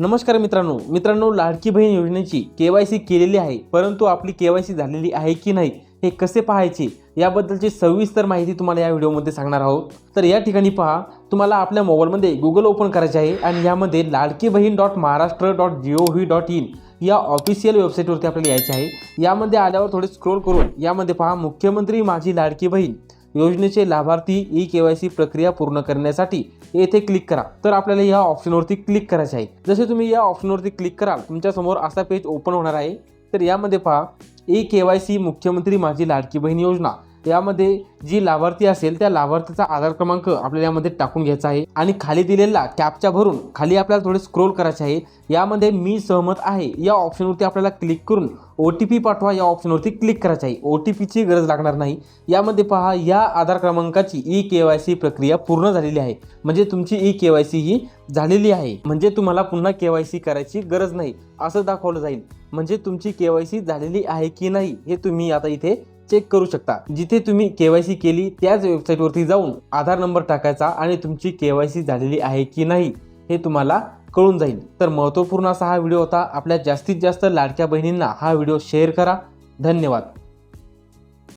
नमस्कार मित्रांनो. मित्रांनो लाडकी बहीण योजनेची के वाय सी केलेली आहे परंतु आपली के वाय सी झालेली आहे की नाही हे कसे पाहायचे याबद्दलची सविस्तर माहिती तुम्हाला या व्हिडिओमध्ये सांगणार आहोत. तर या ठिकाणी पहा तुम्हाला आपल्या मोबाईलमध्ये गुगल ओपन करायचे आहे आणि यामध्ये Ladki Bahin dot Maharashtra dot G O V dot in या ऑफिशियल वेबसाईटवरती आपल्याला यायचे आहे. यामध्ये आल्यावर थोडे स्क्रोल करून यामध्ये पहा मुख्यमंत्री माझी लाडकी बहीण योजनेचे लाभार्थी ई के वाय सी प्रक्रिया पूर्ण करण्यासाठी येथे क्लिक करा. तर आपल्याला या ऑप्शनवरती क्लिक करायचे आहे. जसे तुम्ही या ऑप्शनवरती क्लिक कराल तुमच्यासमोर असा पेज ओपन होणार आहे. तर यामध्ये पहा ई के वाय सी मुख्यमंत्री माझी लाडकी बहीण योजना. त्यामध्ये जी लाभार्थी असेल त्या लाभार्थीचा आधार क्रमांक आपल्याला यामध्ये टाकून घ्यायचा आहे. आणि खाली दिलेला कॅपच्या भरून खाली आपल्याला थोडे स्क्रोल करायचे आहे. यामध्ये मी सहमत आहे. या ऑप्शनवरती आपल्याला क्लिक करून ओ टी पी पाठवा. या ऑप्शनवरती क्लिक करायचे आहे. ओ टी पीची गरज लागणार नाही. यामध्ये पहा या आधार क्रमांकाची ई के वाय सी प्रक्रिया पूर्ण झालेली आहे. म्हणजे तुमची ई के वाय सी ही झालेली आहे. म्हणजे तुम्हाला पुन्हा के वाय सी करायची गरज नाही. असं दाखवलं जाईल. म्हणजे तुमची के वाय सी झालेली आहे की नाही हे तुम्ही आता इथे चेक करू शकता. जिथे तुम्ही केवायसी केली त्याच वेबसाईटवरती जाऊन आधार नंबर टाकायचा आणि तुमची केवायसी झालेली आहे की नाही हे तुम्हाला कळून जाईल. तर महत्त्वपूर्ण असा हा व्हिडिओ होता. आपल्या जास्तीत जास्त लाडक्या बहिणींना हा व्हिडिओ शेअर करा. धन्यवाद.